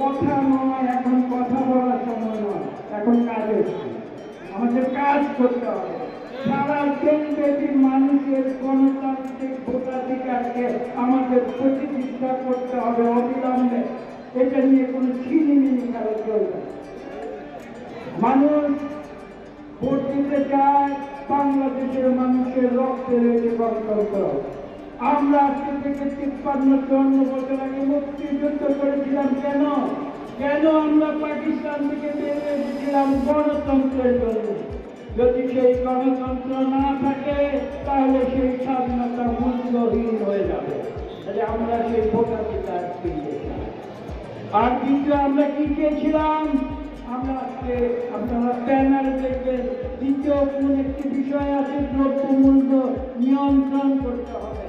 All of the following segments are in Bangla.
কথা নয়, এখন কথা বলার সময় নয়, এখন কাজের। আমাদের কাজ করতে হবে। সারা দেশব্যাপী মানুষের গণতান্ত্রিক ভোটাধিকারকে আমাদের প্রতিষ্ঠা করতে হবে অবিলম্বে। এটা নিয়ে কোনো ছিনিমিনি খেলা চলবে মানুষ ভোট দিতে চায়, বাংলাদেশের মানুষের রক্তে রয়েছে গণতন্ত্র। আমরা আজকে থেকে তিপ্পান্ন চুয়ান্ন বছর আগে মুক্তিযুদ্ধ করেছিলাম। কেন? কেন আমরা পাকিস্তান থেকে বেরিয়ে এসেছিলাম গণতন্ত্রের জন্য। যদি সেই গণতন্ত্র না থাকে, তাহলে সেই স্বাধীনতা মূল্যহীন হয়ে যাবে। তাহলে আমরা সেই ভোটাধিকার চাই আর কিন্তু আমরা কি চেয়েছিলাম? আমরা আজকে আপনারা প্যানেল দেখবেন। দ্বিতীয় কোন একটি বিষয় আছে, দ্রব্যমূল্য নিয়ন্ত্রণ করতে হবে।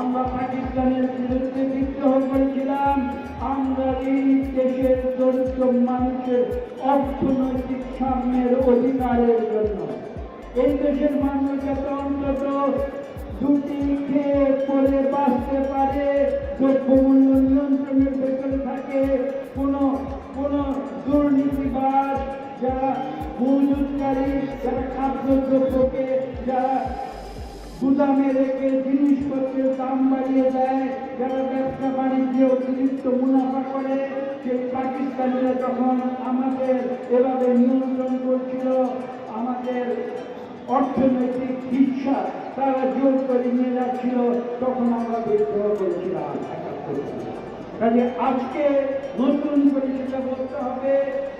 আমরা পাকিস্তানের বিরুদ্ধে বিদ্রোহ করেছিলাম। আমরা এই দেশের দরিদ্র মানুষের অর্থনৈতিক সাম্যের অধিকারের জন্য। এই দেশের মানুষ যাতে অন্তত দুটি খেয়ে পরে বাঁচতে পারে, দ্রব্যমূল্য নিয়ন্ত্রণের ভেতরে থাকে, কোনো কোনো দুর্নীতিবাজ যারা মজুতকারী, যারা খাদ্যদ্রব্যকে, যারা গুদামে রেখে জিনিসপত্রের দাম বাড়িয়ে দেয়। যারা ব্যবসা বাণিজ্যে অতিরিক্ত মুনাফা করে সেই পাকিস্তানিরা যখন আমাদের এভাবে নিয়ন্ত্রণ করছিল। আমাদের অর্থনৈতিক শিক্ষা তারা জোর করে নিয়ে যাচ্ছিল। তখন আমরা বিদ্রোহ করেছিলাম কাজে আজকে নতুন করে সেটা বলতে হবে,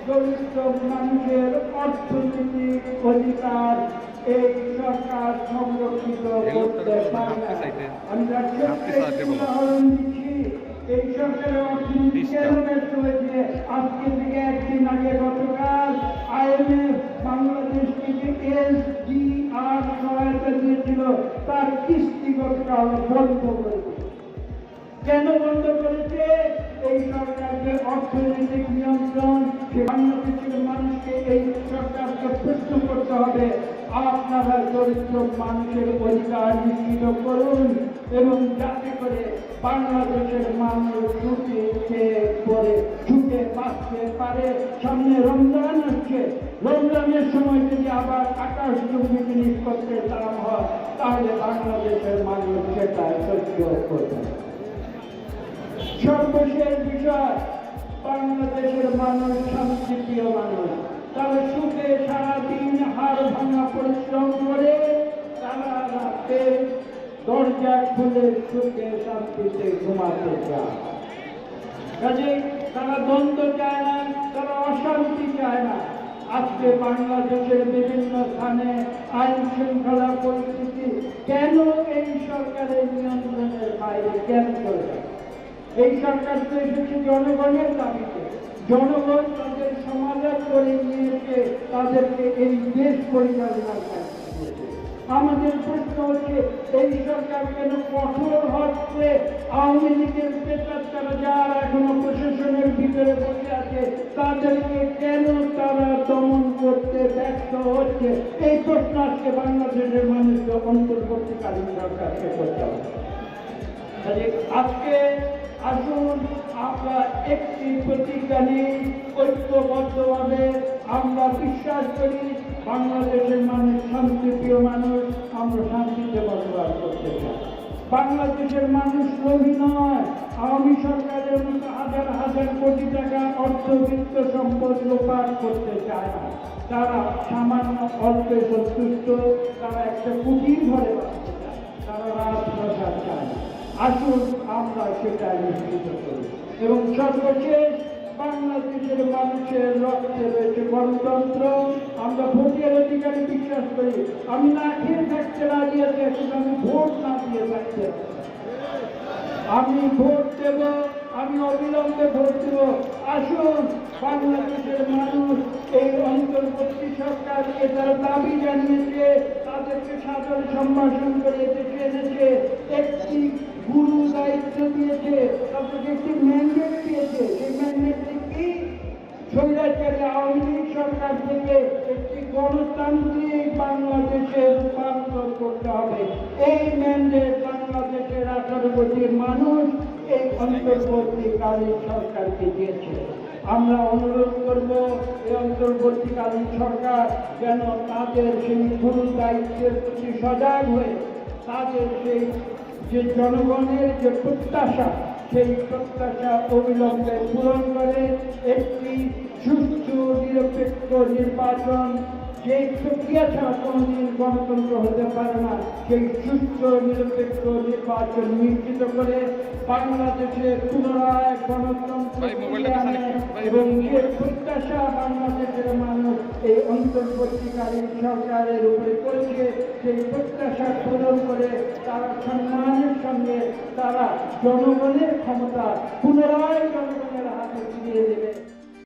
দরিদ্র মানুষের অর্থনৈতিক অধিকার এই সংরক্ষিত করতে তার কিস্তি গতকাল বন্ধ কেন বন্ধ করেছে এই সরকারকে অর্থনৈতিক নিয়ন্ত্রণ মানুষকে এই সরকারকে প্রশ্ন করতে হবে। আপনারা দরিদ্র মানুষের অধিকার নিশ্চিত করুন এবং যাতে করে বাংলাদেশের মানুষ ছুটে খেয়ে পরে ছুটে বাঁচতে পারে। সামনে রমজান আসছে। রমজানের সময় যদি আবার আকাশ চুম্বি জিনিসপত্রের দাম হয়, তাহলে বাংলাদেশের মানুষ সেটা সহ্য করবে। সর্বশেষ বিষয়, বাংলাদেশের মানুষ শান্তিপ্রিয় মানুষ। তারা সুখে সারাদিন হাড় ভাঙা পরিশ্রম করে তারা রাতে দরজা খুলে সুখে শান্তিতে ঘুমাতে চায়। কাজে তারা দ্বন্দ্ব চায় না, তারা অশান্তি চায় না। আজকে বাংলাদেশের বিভিন্ন স্থানে আইন শৃঙ্খলা পরিস্থিতি কেন এই সরকারের নিয়ন্ত্রণের বাইরে কেন চলে এই সরকার তো এসেছে জনগণের দাবিতে জনগণ তাদের সমাধান করে নিয়েছে, তাদেরকে এই দেশ পরিচালনা আমাদের প্রশ্ন হচ্ছে এই সরকার কেন কঠোর হচ্ছে? আওয়ামী লীগের তারা যারা এখনও প্রশাসনের ভিতরে বসে আছে, তাদেরকে কেন তারা দমন করতে ব্যর্থ হচ্ছে? এই প্রশ্ন আজকে বাংলাদেশের মানুষকে অন্তর্বর্তীকালীন সরকারকে করতে হবে। আজকে আসুন আমরা একটি প্রতিজ্ঞা নিই ঐক্যবদ্ধভাবে আমরা বিশ্বাস করি বাংলাদেশের মানুষ শান্তিপ্রিয় মানুষ, আমরা শান্তিতে বসবাস করতে চাই। বাংলাদেশের মানুষ লোভী নয়, আওয়ামী সরকারের মতো হাজার হাজার কোটি টাকা অর্থবিত্ত সম্পদ লোপাট করতে চায় না। তারা সামান্য অল্পে সন্তুষ্ট, তারা একটা কুটির ঘরে বাঁচতে চায়, তারা রাজপ্রসাদ চায় না। আসুন আমরা সেটা নিশ্চিত করি। এবং সর্বশেষ বাংলাদেশের মানুষের রক্তে রয়েছে গণতন্ত্র। আমরা ভোটের অধিকারে বিশ্বাস করি। আমি না খেয়ে থাকতে রাজি আছি কিন্তু আমি ভোট না দিয়ে থাকতে আমি ভোট দেব, আমি অবিলম্বে ভোট দেব। আসুন, বাংলাদেশের মানুষ এই অন্তর্বর্তী সরকার তারা দাবি জানিয়েছে, তাদেরকে সাদর সম্ভাষণ করে দেশে এনেছে, একটি গুরু দায়িত্ব দিয়েছে। তাদেরকে একটি স্বৈরাচারী আওয়ামী লীগ সরকার থেকে একটি গণতান্ত্রিক বাংলাদেশে রূপান্তর করতে হবে। এই ম্যান্ডেট বাংলাদেশের আঠারো কোটি মানুষ এই অন্তর্বর্তীকালীন সরকারকে দিয়েছে। আমরা অনুরোধ করব, এই অন্তর্বর্তীকালীন সরকার যেন তাদের সেই গুরু দায়িত্বের প্রতি সজাগ হয়ে তাদের সেই যে জনগণের যে প্রত্যাশা সেই প্রত্যাশা অবিলম্বে পূরণ করে একটি সুষ্ঠু নিরপেক্ষ নির্বাচন যে প্রক্রিয়া ছাড়া কোনোদিন গণতন্ত্র হতে পারে না সেই সুস্থ নিরপেক্ষ নির্বাচন নিশ্চিত করে বাংলাদেশে পুনরায় গণতন্ত্র এবং যে প্রত্যাশা বাংলাদেশের মানুষ এই অন্তর্বর্তীকালীন সরকারের উপরে করেছে সেই প্রত্যাশা পূরণ করে তারা সম্মানের সঙ্গে তারা জনগণের ক্ষমতা পুনরায় জনগণের হাতে ফিরিয়ে দেবে।